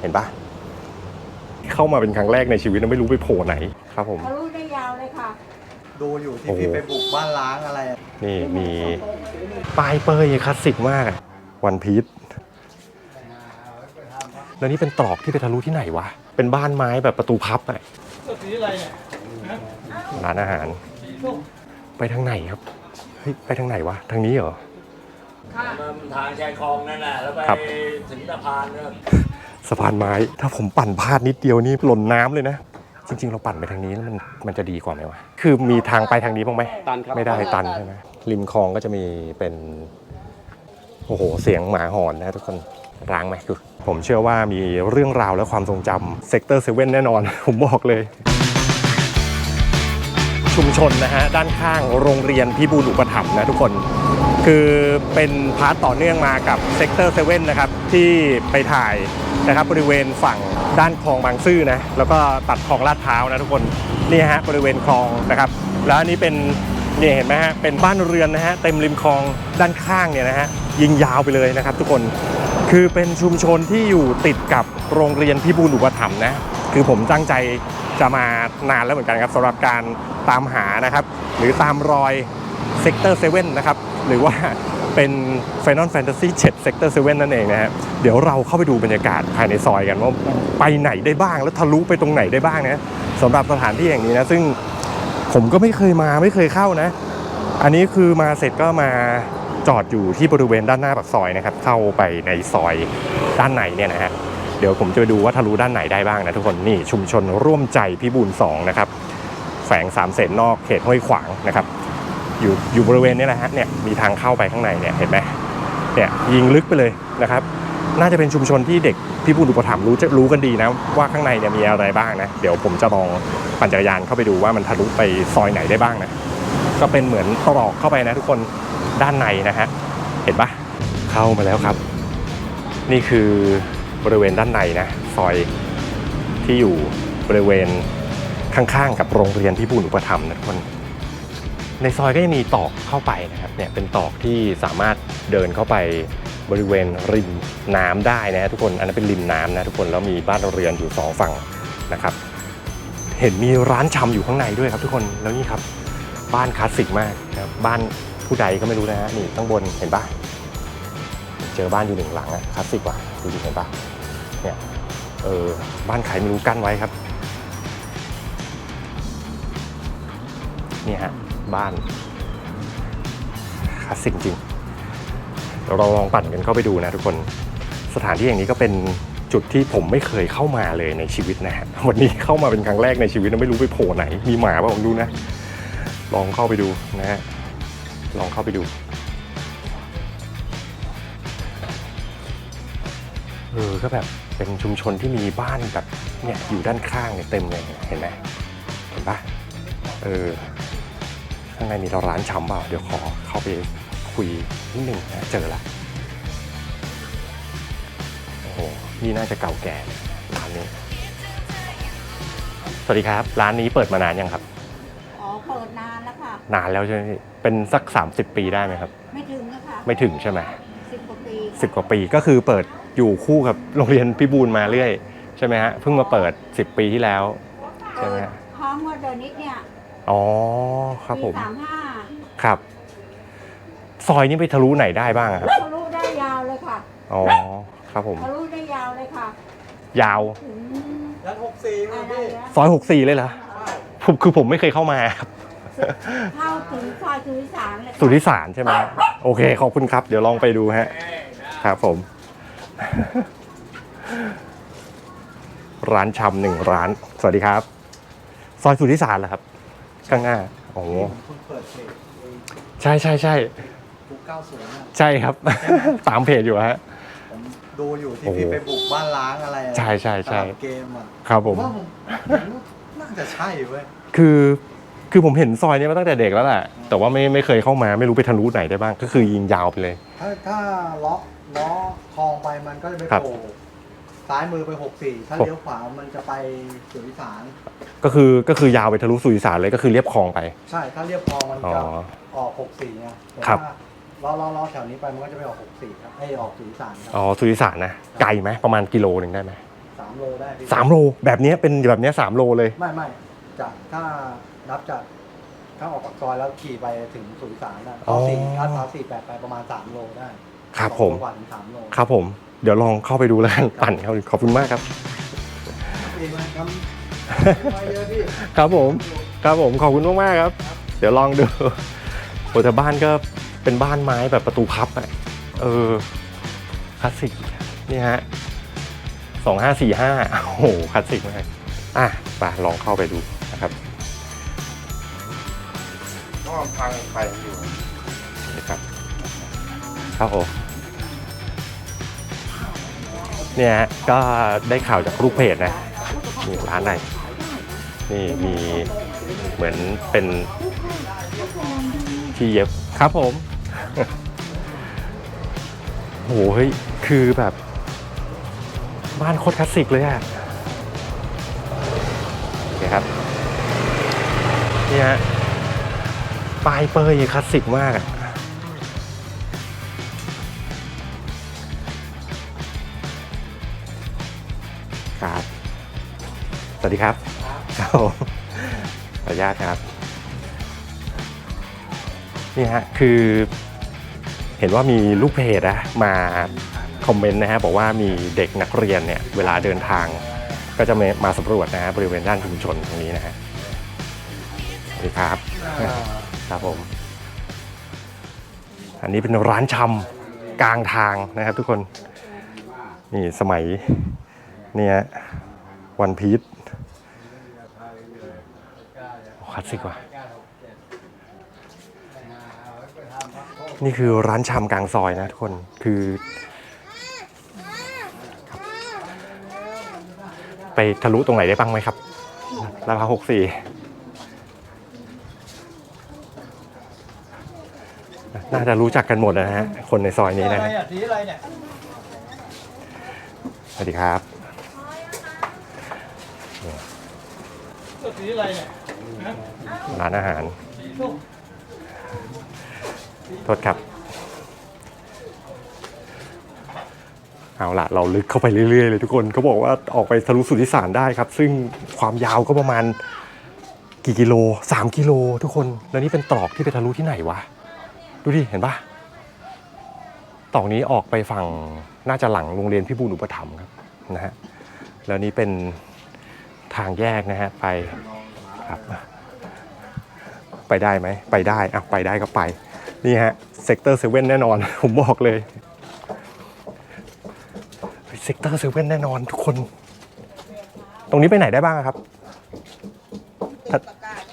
เห็นปะเข้ามาเป็นครั้งแรกในชีวิตนะไม่รู้ไปโผล่ไหนครับผม ทะลุได้ยาวเลยค่ะ ดูอยู่ที่โอ้โหพี่ไปบุกบ้านล้างอะไรอะนี่มีปลายเปยคลาสสิกมากอะวันพีชแล้วนี่เป็นตรอกที่ไปทะลุที่ไหนวะ เป็นบ้านไม้แบบประตูพับอะร้านอาหาร ไปทางไหนครับ เฮ้ย ไปทางไหนวะ ทางนี้เหรอมันทางชายคลองนั่นแหละแล้วไปครับ ถึงสะพานเนี่ย สะพานไม้ ถ้าผมปั่นพลาดนิดเดียวนี่หล่นน้ำเลยนะ จริง ๆ เราปั่นไปทางนี้แล้วมันมันจะดีกว่าไหมวะ คือมีทางไปทางนี้บ้างไหมตันครับไม่ได้ตันใช่ไหมริมคลองก็จะมีเป็น โอ้โห เสียงหมาหอนนะทุกคนร้างไหมคือ ผมเชื่อว่ามีเรื่องราวและความทรงจำเซกเตอร์เซเว่นแน่นอน ผมบอกเลย ชุมชนนะฮะ ด้านข้างโรงเรียนพิบูลอุปถัมภ์นะทุกคน คือเป็นพาร์ทต่อเนื่องมากับเซกเตอร์เซเว่นนะครับ ที่ไปถ่าย นะครับบริเวณฝั่งด้านคลองบางซื่อนะแล้วก็ตัดคลองลาดพร้าวนะทุกคนนี่ฮะบริเวณคลองนะครับ แล้วอันนี้เป็นนี่เห็นไหมฮะเป็นบ้านเรือนนะฮะเต็มริมคลองด้านข้างเนี่ยนะฮะยิงยาวไปเลยนะครับ ทุกคนคือเป็นชุมชนที่อยู่ติดกับโรงเรียนพิบูลอุปถัมภ์นะคือผมตั้งใจจะมานานแล้วเหมือนกันครับสำหรับการตามหานะครับ หรือตามรอยเซกเตอร์เซเว่นนะครับ หรือว่า เป็น Final Fantasy 7 Sector 7 นั่นเองนะฮะเดี๋ยวเราเข้าไปดูบรรยากาศภายในซอยกันว่าไปไหนได้บ้างแล้วทะลุไปตรงไหนได้บ้างนะสำหรับสถานที่แห่งนี้นะ ซึ่งผมก็ไม่เคยมาไม่เคยเข้านะ อันนี้คือมาเสร็จก็มาจอดอยู่ที่บริเวณด้านหน้าปากซอยนะครับ เข้าไปในซอยด้านในเนี่ยนะฮะเดี๋ยวผมจะไปดูว่าทะลุด้านไหนได้บ้างนะทุกคนนี่ชุมชนร่วมใจพิบูล2นะครับแฝงสามเสนนอกเขตห้วยขวางนะครับ อยู่อยู่บริเวณนี้แหละฮะเนี่ยมีทางเข้าไปข้างในเนี่ยเห็นไหมเนี่ยยิงลึกไปเลยนะครับน่าจะเป็นชุมชนที่เด็กพี่บุญอุปถัมภ์รู้จะรู้กันดีนะว่าข้างในเนี่ยมีอะไรบ้างนะเดี๋ยวผมจะลองปั่นจักรยานเข้าไปดูว่ามันทะลุไปซอยไหนได้บ้างนะก็เป็นเหมือนตรอกเข้าไปนะทุกคนด้านในนะฮะเห็นปะเข้ามาแล้วครับ นี่คือบริเวณด้านในนะซอยที่อยู่บริเวณข้างๆ กับโรงเรียนพี่บุญอุปถัมภ์นะทุกคน ในซอยก็ยังมีตอกเข้าไปนะครับเนี่ยเป็นตอกที่สามารถเดินเข้าไปบริเวณริมน้ำได้นะฮะทุกคนอันนั้นเป็นริมน้ำนะทุกคนแล้วมีบ้านเรือนอยู่สองฝั่งนะครับ เห็นมีร้านชำอยู่ข้างในด้วยครับ ทุกคนแล้วนี่ครับบ้านคลาสสิกมากนะครับบ้านผู้ใดก็ไม่รู้นะฮะนี่ข้างบนเห็นปะเจอบ้านอยู่หนึ่งหลังอะคลาสสิกว่ะดูดิเห็นปะเนี่ยเออบ้านใครไม่รู้กั้นไว้ครับนี่ฮะ บ้านคลาสสิกจริงเราลองปั่นกันเข้าไปดูนะทุกคนสถานที่อย่างนี้ก็เป็นจุดที่ผมไม่เคยเข้ามาเลยในชีวิตนะฮะวันนี้เข้ามาเป็นครั้งแรกในชีวิตไม่รู้ไปโผล่ไหน มีหมาเปล่าผมดูนะ ลองเข้าไปดูนะฮะลองเข้าไปดูเออก็แบบเป็นชุมชนที่มีบ้านแบบเนี่ยอยู่ด้านข้างเนี่ยเต็มเลยเห็นไหมเห็นปะเออ ข้างในมีร้านชำเปล่า เดี๋ยวขอเข้าไปคุยนิดหนึ่งนะเจอละโอ้โหนี่น่าจะเก่าแก่ร้านนี้ สวัสดีครับ ร้านนี้เปิดมานานยังครับ อ๋อ เปิดนานแล้วค่ะ นานแล้วใช่ไหมพี่เป็นสัก 30 ปีได้ไหมครับ ไม่ถึงนะคะไม่ถึงใช่ไหมสิบกว่าปีสิบกว่าปีก็คือเปิดอยู่คู่กับโรงเรียนพิบูลมาเรื่อย ใช่ไหมฮะเพิ่งมาเปิด 10 ปีที่แล้ว ใช่ไหมฮะ พร้อมว่าเดินนิดเนี่ย อ๋อครับผมปีสามห้าครับ ซอยนี้ไปทะลุไหนได้บ้างอะครับทะลุได้ยาวเลยค่ะอ๋อครับผม ทะลุได้ยาวเลยค่ะยาว ถึงยันหกสี่อะมั้งไรพี่นะซอย64เลยเหรอผมคือผมไม่เคยเข้ามาครับเข้าถึงซอยสุริสารเลยค่ะสุริสารใช่ไหมโอเคขอบคุณครับ เดี๋ยวลองไปดูฮะครับผม ร้านชำหนึ่งร้าน สวัสดีครับ ซอยสุริสารเหรอครับ ข้างหน้าโอ้โหเพิ่งเปิดเพจใช่ใช่ใช่ยุคเก้าศูนย์ใช่ครับ ตามเพจอยู่ฮะ ผมดูอยู่ที่โอ้โหพี่ไปบุกบ้านล้างอะไรอะใช่ใช่ใช่ ตลาดเกมอะครับผมว่าผมผมน่าจะใช่เว้ย คือคือผมเห็นซอยนี้มาตั้งแต่เด็กแล้วแหละแต่ว่าไม่ไม่เคยเข้ามาไม่รู้ไปทะลุไหนได้บ้าง ก็คือยิงยาวไปเลย ถ้าถ้าล้อล้อทองไปมันก็จะไปครับ โผล่ ซ้ายมือไปหกสี่ถ้าผมเลี้ยวขวามันจะไปสุริสารก็คือก็คือยาวไปทะลุสุริสารเลยก็คือเรียบคลองไป ใช่ถ้าเรียบคลองมันอ๋อจะออกหกสี่ไงแต่ครับถ้าล้อล้อล้อแถวนี้ไปมันก็จะไปออกหกสี่ครับให้ออกสุริสารครับอ๋อสุริสารนะไกลไหมประมาณกิโลหนึ่งได้ไหมสสามโลได้พี่สามโลแบบเนี้ยเป็นแบบเนี้ยสามโลเลย ไม่ไม่จากถ้านับจากถ้าออกปากซอยแล้วขี่ไปถึงสุสานนะอ๋อเอาสี่ถ้าเอาสี่แปดไปประมาณสามโลได้ครับผม สองโลกว่าถึงสามโล ครับผม เดี๋ยวลองเข้าไปดูแล้วกันปั่นครับขอบคุณมากครับเองนะครับไม่เยอะพี่ครับผมครับผมขอบคุณมากๆครับ เดี๋ยวลองดูโอ้แต่บ้านก็เป็นบ้านไม้แบบประตูพับอะเออคลาสสิกนี่ฮะสองห้าสี่ห้าโอ้โหคลาสสิกมากอะไปลองเข้าไปดูนะครับก็พังไปอยู่นี่ครับครับผม เนี่ยฮะก็ได้ข่าวจากลูกเพจนะนี่ร้านไหนนี่มีเหมือนเป็นที่เย็บครับผมโหเฮ้ยคือแบบ บ้านโคตรคลาสสิกเลยอะโอเคครับนี่ฮะปลายเปยคลาสสิกมากอะ สวัสดีครับครับผมขออนุญาตครับ นี่ฮะคือ เห็นว่ามีลูกเพจนะมาคอมเมนต์นะฮะบอกว่ามีเด็กนักเรียนเนี่ยเวลาเดินทาง ก็จะมามาสำรวจนะฮะบริเวณด้านชุมชนตรงนี้นะฮะสวัสดีครับครับผมอันนี้เป็นร้านชำกลางทางนะครับทุกคน นี่สมัยเนี่ยวันพีช คลาสสิกว่ะนี่คือร้านชำกลางซอยนะทุกคนคือครับไปทะลุตรงไหนได้บ้างไหมครับราคาหกสี่น่าจะรู้จักกันหมดนะฮะ คนในซอยนี้นะอะไรฮะอะสีอะไรเนี่ยสวัสดีครับ สีอะไรเนี่ยร้านอาหาร โทษครับ เอาละเราลึกเข้าไปเรื่อยๆเลยทุกคนเขาบอกว่าออกไปทะลุสุทธิสารได้ครับ ซึ่งความยาวก็ประมาณกี่กิโล 3 กิโลทุกคน แล้วนี่เป็นตรอกที่ไปทะลุที่ไหนวะ ดูดิ เห็นปะตรอกนี้ออกไปฝั่งน่าจะหลังโรงเรียนพิบูลอุปถัมภ์ครับนะฮะ แล้วนี่เป็น ทางแยกนะฮะไปครับไปได้ไหมไปได้อะไปได้ก็ไป นี่ฮะเซกเตอร์เซเว่นแน่นอน ผมบอกเลยเซกเตอร์เซเว่นแน่นอนทุกคน ตรงนี้ไปไหนได้บ้างอะครับทะ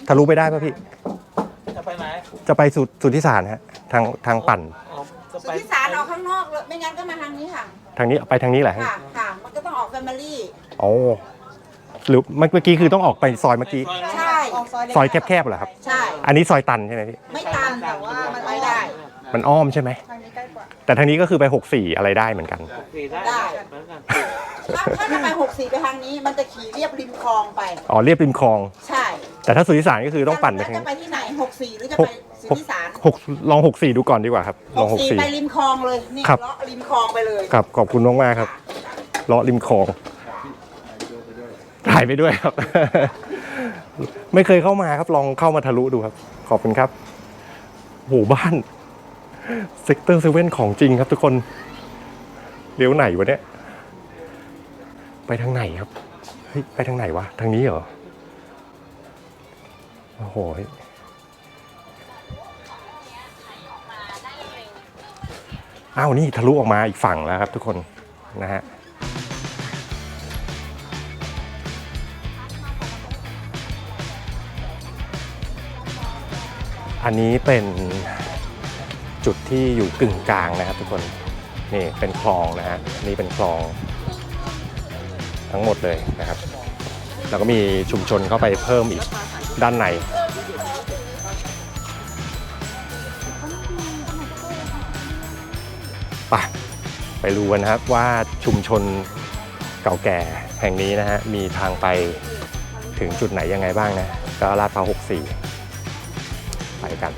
ทะลุไปได้ป่ะพี่ จะไปไหน จะไปสุดสุดที่สารฮะทางทางปั่นอ๋อจะสุไปทธิสารออกข้างนอกเลยไม่งั้นก็มาทางนี้ค่ะ ทางนี้ไปทางนี้แหละฮะค่ะค่ะมันก็ต้องออกแฟมิลี่โอ้ หรือเมื่อกี้คือต้องออกไปซอยเมื่อกี้ ใช่ซอยแคบๆเหรอครับ ใช่ อันนี้ซอยตันใช่ไหมพี่ไม่ตันแต่ว่ามันไปได้ มันอ้อมใช่ไหม ทางนี้ใกล้กว่า แต่ทางนี้ก็คือไป 64 อะไรได้เหมือนกันขี่ได้ได้ เหมือนกันถ้าถ้าจะไปหกสี่ไปทางนี้ มันจะขี่เรียบริมคลองไป อ๋อเรียบริมคลอง ใช่แต่ถ้าสุทธิสารก็คือต้องปั่นไปแล้วทางจะนี้ไปที่ไหนหกสี่หรือจะหไปกสุทธิสารหกลอง 64 ดูก่อนดีกว่าครับลหองกสี่ไป64 ริมคลองเลยนี่ครับ เลาะริมคลองไปเลย ครับขอบคุณมากๆครับเลาะริมคลอง ถ่ายไปด้วยครับ ไม่เคยเข้ามาครับลองเข้ามาทะลุดูครับ ขอบคุณครับโหบ้านเซกเตอร์เซเว่นของจริงครับทุกคนเลี้ยวไหนวะเนี่ย ไปทางไหนครับเฮ้ยไปทางไหนวะ ทางนี้เหรอโอ้โหอ้าวนี่ทะลุออกมาอีกฝั่งแล้วครับทุกคนนะฮะ อันนี้เป็นจุดที่อยู่กึ่งกลางนะครับทุกคนนี่เป็นคลองนะฮะนี่เป็นคลองทั้งหมดเลยนะครับแล้วก็มีชุมชนเข้าไปเพิ่มอีกด้านในไปไปดูกันนะครับว่าชุมชนเก่าแก่แห่งนี้นะฮะมีทางไปถึงจุดไหนยังไงบ้างนะก็ลาดพร้าว64 ไปกัน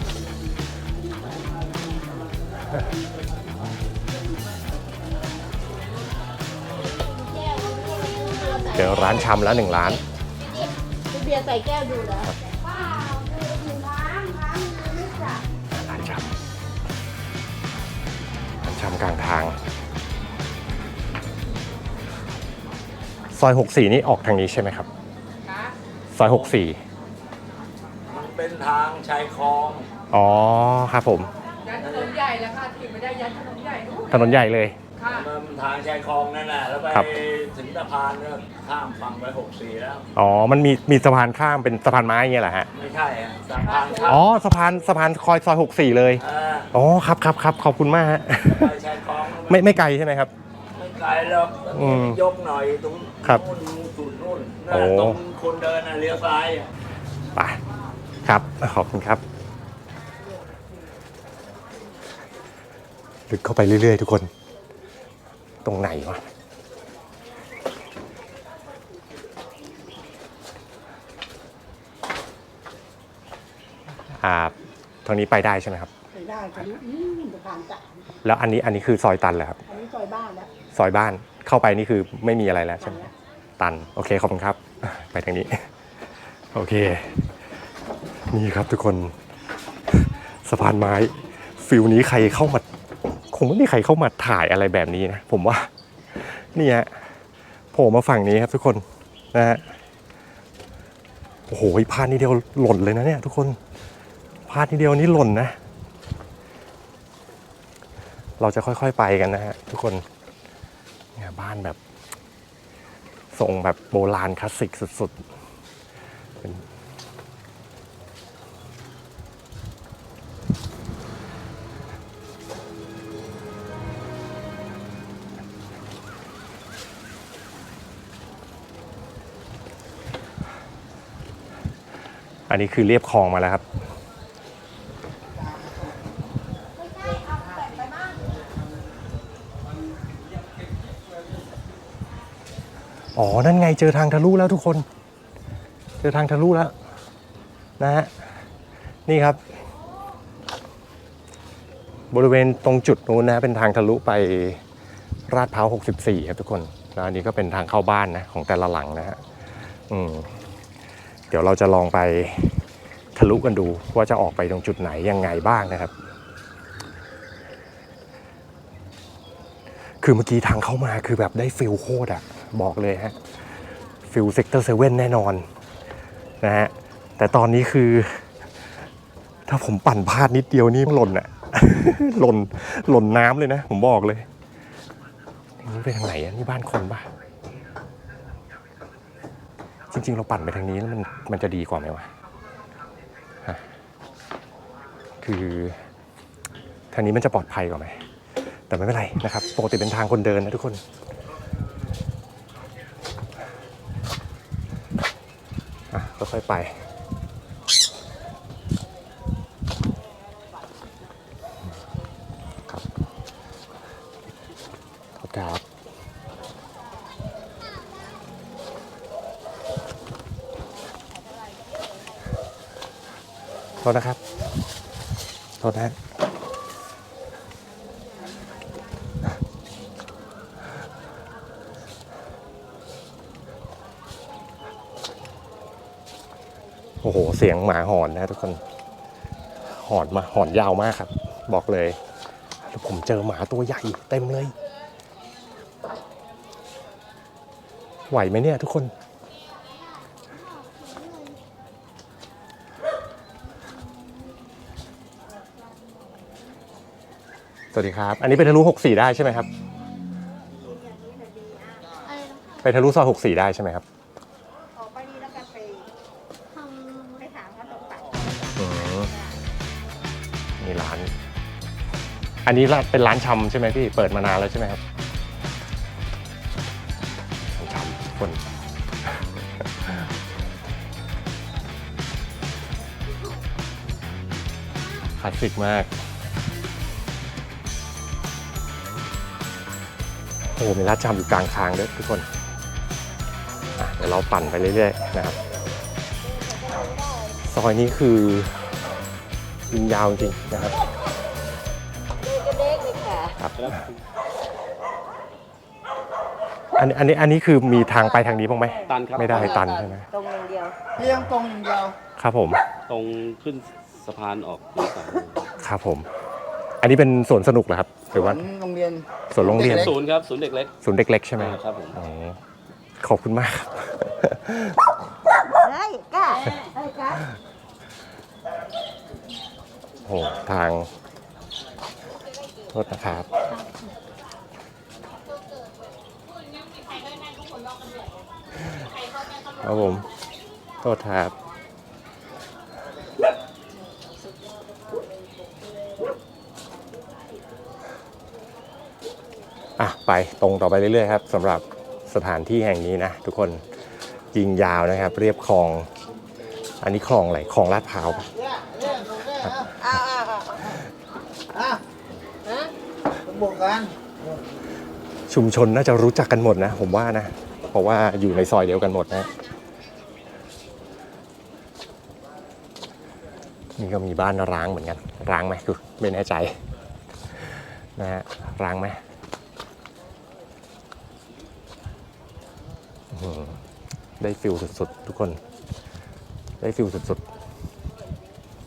เเจอร้านชำแล้วหนึ่งร้านพี่เบียร์ใส่แก้วดูแล้วร้านชำร้านชำกลางทาง ซอย 64 นี่ออกทางนี้ใช่ไหมครับ ซอย 64มัน เป็นทางชายคลองอ๋อครับผม ยันถนนใหญ่แล้วค่ะถึงไม่ได้ยันถนนใหญ่นู่นถนนใหญ่เลย ค่ะมันทางชายคลองนั่นแหละแล้วไปครับ ถึงสะพานก็ข้ามฝั่งไปหกสี่แล้ว อ๋อ มันมีมีสะพานข้ามเป็นสะพานไม้อย่างเงี้ยเหรอฮะ ไม่ใช่อะสะพานข้ามอ๋อสะพานสะพานคอยซอย64เลยอ่าอ๋อครับครับครับขอบคุณมากฮะ ไปชายคลองไม่ไม่ไกลใช่ไหมครับ ไม่ไกลหรอกอืมยกหน่อยตรงครับนู่นสุดนู่นโอ้น่ะตรงคนเดินน่ะเลี้ยวซ้ายอะไป ครับ ขอบคุณครับ ลึกเข้าไปเรื่อยๆ ทุกคน ตรงไหนวะอ่าทางนี้ไปได้ใช่ไหมครับ ไปได้ทะลุอืมสะพานจ่าแล้วอันนี้อันนี้คือซอยตันเหรอครับ อันนี้ซอยบ้านแล้วซอยบ้านเข้าไปนี่คือไม่มีอะไรแล้วทาใช่งไหมแล้วตัน โอเค ขอบคุณครับ ไปทางนี้ โอเค นี่ครับทุกคนสะพานไม้ฟิลนี้ใครเข้ามาคงไม่มีใครเข้ามาถ่ายอะไรแบบนี้นะผมว่านี่ฮะโผล่มาฝั่งนี้ครับทุกคนนะฮะโอ้โหพลาดนิดเดียวหล่นเลยนะเนี่ยทุกคนพลาดนิดเดียวนี่หล่นนะ เราจะค่อยๆไปกันนะฮะทุกคนเนี่ยบ้านแบบทรงแบบโบราณคลาสสิกสุดๆ อันนี้คือเรียบคลองมาแล้วครับ อ๋อ นั่นไงเจอทางทะลุแล้วทุกคน เจอทางทะลุแล้วนะฮะ นี่ครับ บริเวณตรงจุดนู้นนะเป็นทางทะลุไปราดพร้าว 64 ครับทุกคน แล้วอันนี้ก็เป็นทางเข้าบ้านนะของแต่ละหลังนะฮะ อืม เดี๋ยวเราจะลองไปทะลุกันดูว่าจะออกไปตรงจุดไหนยังไงบ้างนะครับ คือเมื่อกี้ทางเข้ามาคือแบบได้ฟิลโคตรอะบอกเลยฮะฟิลเซกเตอร์เซเว่นแน่นอนนะฮะแต่ตอนนี้คือ ถ้าผมปั่นพลาดนิดเดียวนี่หล่นอะหล่นหล่นน้ำเลยนะ ผมบอกเลยนี่ไปทางไหนอะนี่บ้านคนปะ จริง ๆ เราปั่นไปทางนี้แล้วมันมันจะดีกว่าไหมวะคือทางนี้มันจะปลอดภัยกว่าไหม แต่ไม่เป็นไรนะครับปกติเป็นทางคนเดินนะทุกคนอะค่อยๆไป โทษนะครับ โทษนะโอ้โห เสียงหมาหอนนะทุกคน หอนมาหอนยาวมากครับ บอกเลยแล้วผมเจอหมาตัวใหญ่เต็มเลย ไหวไหมเนี่ยทุกคน วัสดีครับ อันนี้ไปทะลุ64 ได้ใช่ไหมครับไปทะลุซอย64 ได้ใช่ไหมครับออกไปนี่แล้วกันไปไปถามเขาตรงไหนอืมนี่ร้าน อันนี้ร้านเป็นร้านชำใช่ไหมพี่ เปิดมานานแล้วใช่ไหมครับร้านชำทุกคน คลาสสิกมาก โอ้มีร้านชำอยู่กลางทางด้วยทุกคนเดี๋ยวเราปั่นไปเรื่อยๆนะครับ ซอยนี้คือยิงยาวจริงนะครับเด็กเลยค่ะครับอันนี้อันนี้อันนี้คือมีทางไปทางนี้บ้างไหมตันครับ ไม่ได้ตันใช่ไหมตรงอย่างเดียวเลี้ยงตรงอย่างเดียว ครับผม ตรงขึ้นสะพานออกเลี้ยวซ้ายครับผม อันนี้เป็นสวนสนุกเหรอครับหรือว่าโรงเรียน สวนโรงเรียนศูนย์ครับศูนย์เด็กเล็กศูนย์เด็กเล็กใช่ไหมครับผมอ๋อขอบคุณมากครับเฮ้ยกล้าเฮ้ยกล้าโอ้ทางโทษนะครับครับผมโทษครับ อะไปตรงต่อไปเรื่อยๆครับสำหรับสถานที่แห่งนี้นะ ทุกคนยิงยาวนะครับ เรียบคลอง อันนี้คลองอะไรคลองลาดพร้าวปะบวกกันชุมชนน่าจะรู้จักกันหมดนะ ผมว่านะ เพราะว่าอยู่ในซอยเดียวกันหมดนะนี่ก็มีบ้านร้างเหมือนกัน ร้างไหมคือไม่แน่ใจ นะฮะร้างไหมอื้อหือ ได้ฟิลสุดๆ ทุกคน ได้ฟิลสุด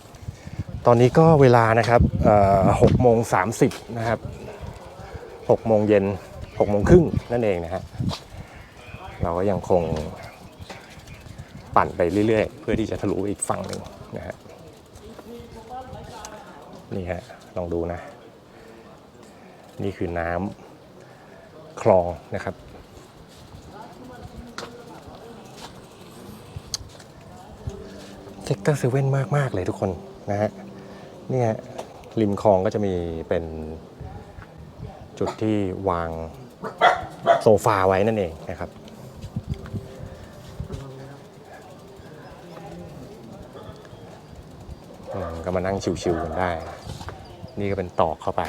ๆ ตอนนี้ก็เวลานะครับหกโมงสามสิบนะครับหกโมงเย็นหกโมงครึ่งนั่นเองนะฮะ เราก็ยังคงปั่นไปเรื่อยๆ เพื่อที่จะทะลุอีกฝั่งหนึ่งนะฮะ นี่ฮะ ลองดูนะ นี่คือน้ำคลองนะครับ เซกเตอร์เซเว่นมาก ๆ เลยทุกคนนะฮะเนี่ยริมคลองก็จะมีเป็นจุดที่วางโซฟาไว้นั่นเองนะครับ ก็มานั่งชิวๆกันได้ นี่ก็เป็นตอกเข้าไป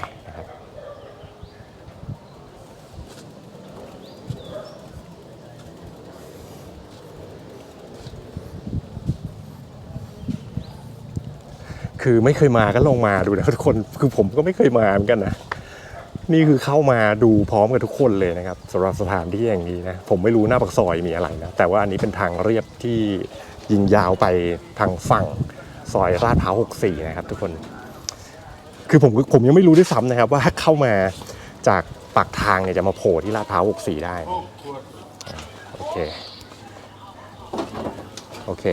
คือไม่เคยมาก็ลองมาดูนะทุกคนคือผมก็ไม่เคยมาเหมือนกันนะนี่คือเข้ามาดูพร้อมกับทุกคนเลยนะครับสำหรับสถานที่อย่างนี้นะผมไม่รู้หน้าปากซอยมีอะไรนะแต่ว่าอันนี้เป็นทางเรียบที่ยิงยาวไปทางฝั่งซอยลาดพร้าว64 นะครับ ทุกคน คือผมผมยังไม่รู้ด้วยซ้ำนะครับ ว่าเข้ามาจากปากทางเนี่ยจะมาโผล่ที่ลาดพร้าว64 ได้โอเคโอเค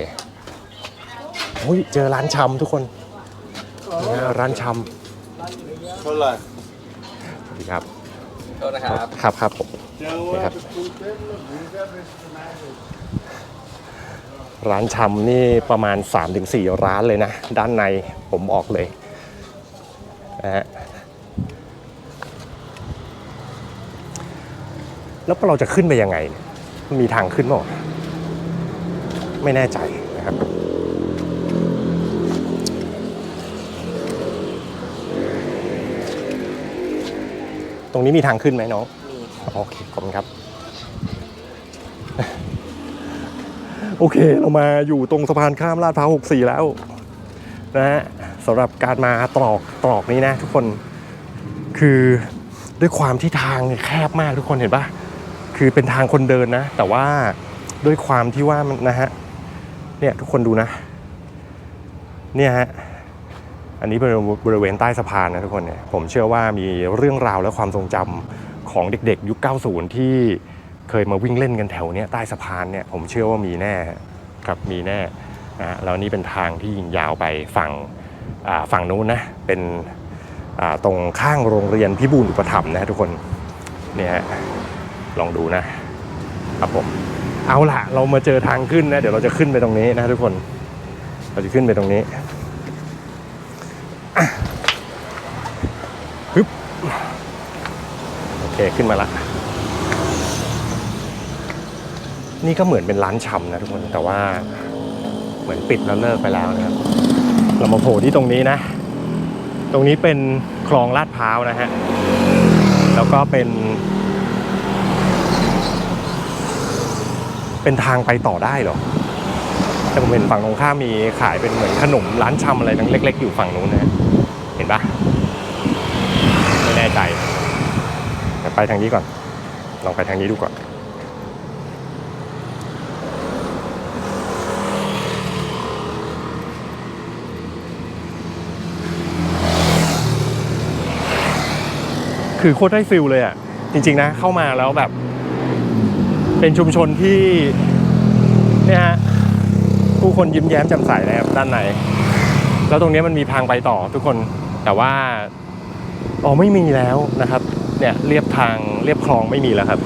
โอ้ยเจอร้านชำทุกคน เนี่ยร้านชำเท่าไหร่สวัสดีครับโทษนะครับ ครับครับผม นี่ครับ ร้านชำนี่ประมาณ 3-4 ร้านเลยนะ ด้านในผมออกเลยนะฮะแล้วเราจะขึ้นไปยังไงเนี่ยมันมีทางขึ้นเปล่าวะไม่แน่ใจนะครับ ตรงนี้มีทางขึ้นไหมน้องโอเคขอบคุณครับ โอเค เรามาอยู่ตรงสะพานข้ามลาดพร้าว64 แล้ว นะฮะสำหรับการมาตรอกตรอกนี้นะ ทุกคนคือด้วยความที่ทางเนี่ยแคบมากทุกคนเห็นปะคือเป็นทางคนเดินนะ แต่ว่าด้วยความที่ว่ามันนะฮะเนี่ยทุกคนดูนะ เนี่ยฮะ อันนี้บริเวณบริเวณใต้สะพานนะทุกคนเนี่ยผมเชื่อว่ามีเรื่องราวและความทรงจำของเด็กๆ ยุค 90 ที่เคยมาวิ่งเล่นกันแถวเนี้ยใต้สะพานเนี่ยผมเชื่อว่ามีแน่ครับมีแน่นะฮะแล้วนี่เป็นทางที่ยิงยาวไปฝั่งฝั่งนู้นนะเป็นตรงข้างโรงเรียนพิบูลอุปถัมภ์นะทุกคนเนี่ยลองดูนะครับผมเอาละเรามาเจอทางขึ้นนะเดี๋ยวเราจะขึ้นไปตรงนี้นะทุกคน เราจะขึ้นไปตรงนี้ ฮึบโอเคขึ้นมาละ นี่ก็เหมือนเป็นร้านชำนะทุกคนแต่ว่าเหมือนปิดแล้วเลิกไปแล้วนะครับ เรามาโผล่ที่ตรงนี้นะ ตรงนี้เป็นคลองลาดพร้าวนะฮะ แล้วก็เป็น เป็นทางไปต่อได้หรอแต่ผมเห็นฝั่งตรงข้ามมีขายเป็นเหมือนขนมร้านชำอะไรเล็ก ๆ อยู่ฝั่งนู้นนะ ปะไม่แน่ใจเดี๋ไปทางนี้ก่อน ลองไปทางนี้ดูก่อน คือโคตรได้ฟิลเลยอะ จริง ๆ นะ เข้ามาแล้วแบบ เป็นชุมชนที่เนี่ยฮะผู้คนยิ้มแย้มแจ่มใสนะครับด้านในแล้วตรงนี้มันมีทางไปต่อทุกคน แต่ว่าอ๋อไม่มีแล้วนะครับเนี่ยเรียบทางเรียบคลองไม่มีแล้วครับ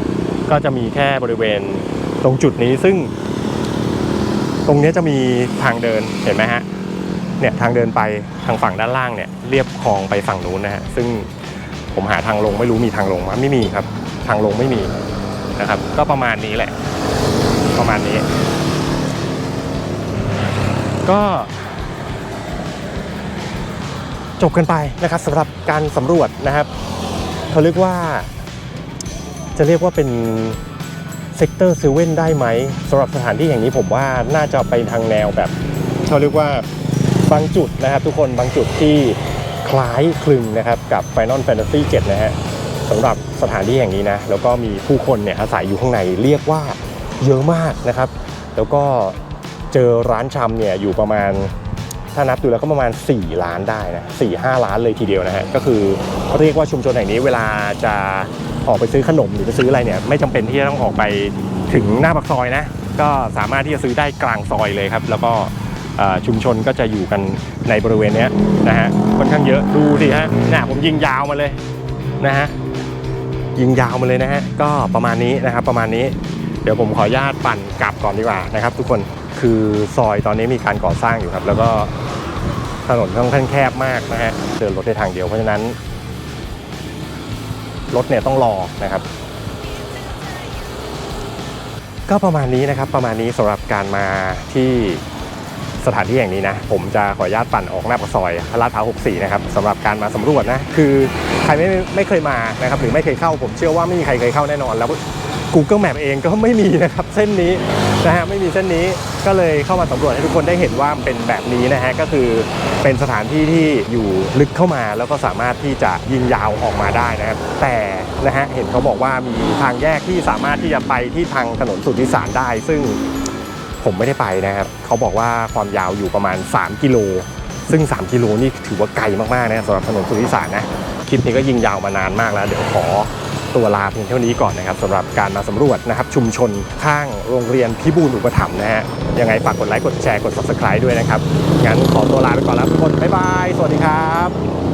ก็จะมีแค่บริเวณตรงจุดนี้ซึ่ง ตรงนี้จะมีทางเดินเห็นไหมฮะเนี่ยทางเดินไปทางฝั่งด้านล่างเนี่ยเรียบคลองไปฝั่งนู้นนะฮะซึ่งผมหาทางลงไม่รู้มีทางลงไหมไม่มีครับ ทางลงไม่มีนะครับ ก็ประมาณนี้แหละ ประมาณนี้ ก็ จบกันไปนะครับสำหรับการสำรวจนะครับเขาเรียกว่า จะเรียกว่าเป็นเซกเตอร์เซเว่นได้ไหมสำหรับสถานที่แห่งนี้ผมว่าน่าจะไปทางแนวแบบเขาเรียกว่าบางจุดนะครับ ทุกคนบางจุดที่คล้ายคลึงนะครับกับ Final Fantasy 7 นะฮะสำหรับสถานที่แห่งนี้นะ แล้วก็มีผู้คนเนี่ยอาศัยอยู่ข้างในเรียกว่าเยอะมากนะครับ แล้วก็เจอร้านชำเนี่ยอยู่ประมาณ ถ้านับดูแล้วก็ประมาณ 4 ล้านได้นะ4 5ล้านเลยทีเดียวนะฮะก็คือเรียกว่าชุมชนแห่งนี้เวลาจะออกไปซื้อขนมหรือไปซื้ออะไรเนี่ยไม่จำเป็นที่จะต้องออกไปถึงหน้าปากซอยนะก็สามารถที่จะซื้อได้กลางซอยเลยครับ แล้วก็ชุมชนก็จะอยู่กันในบริเวณนี้นะฮะค่อนข้างเยอะดูสิฮะเนี่ยผมยิงยาวมาเลยนะฮะยิงยาวมาเลยนะฮะก็ประมาณนี้นะครับประมาณนี้ เดี๋ยวผมขออนุญาตปั่นกลับก่อนดีกว่านะครับ ทุกคน คือซอยตอนนี้มีการก่อสร้างอยู่ครับ แล้วก็ถนนค่อนข้างแคบมากนะฮะเดินรถได้ทางเดียวเพราะฉะนั้น รถเนี่ยต้องรอนะครับ ก็ประมาณนี้นะครับ ประมาณนี้สำหรับการมาที่สถานที่แห่งนี้นะ ผมจะขออนุญาตปั่นออกหน้าปากซอยลาดพร้าว64 นะครับสำหรับการมาสำรวจนะ คือใครไม่ไม่เคยมานะครับ หรือไม่เคยเข้า ผมเชื่อว่าไม่มีใครเคยเข้าแน่นอน แล้ว Google Map เองก็ไม่มีนะครับ เส้นนี้ นะฮะไม่มีเส้นนี้ก็เลยเข้ามาสำรวจให้ทุกคนได้เห็นว่าเป็นแบบนี้นะฮะก็คือเป็นสถานที่ที่อยู่ลึกเข้ามาแล้วก็สามารถที่จะยิงยาวออกมาได้นะครับแต่นะฮะเห็นเขาบอกว่ามีทางแยกที่สามารถที่จะไปที่ทางถนนสุทธิสารได้ ซึ่งผมไม่ได้ไปนะครับเขาบอกว่าความยาวอยู่ประมาณ 3 กิโลซึ่ง 3 กิโลนี่ถือว่าไกลมากๆนะสำหรับถนนสุทธิสารนะคลิปนี้ก็ยิงยาวมานานมากแล้ว เดี๋ยวขอ ตัวลาเพียงเท่านี้ก่อนนะครับสำหรับการมาสำรวจนะครับชุมชนข้างโรงเรียนพิบูลอุปถัมภ์นะฮะยังไงฝากกดไลค์กดแชร์กด subscribe ด้วยนะครับงั้นขอตัวลาไปก่อนแล้วทุกคนบ๊ายบายสวัสดีครับ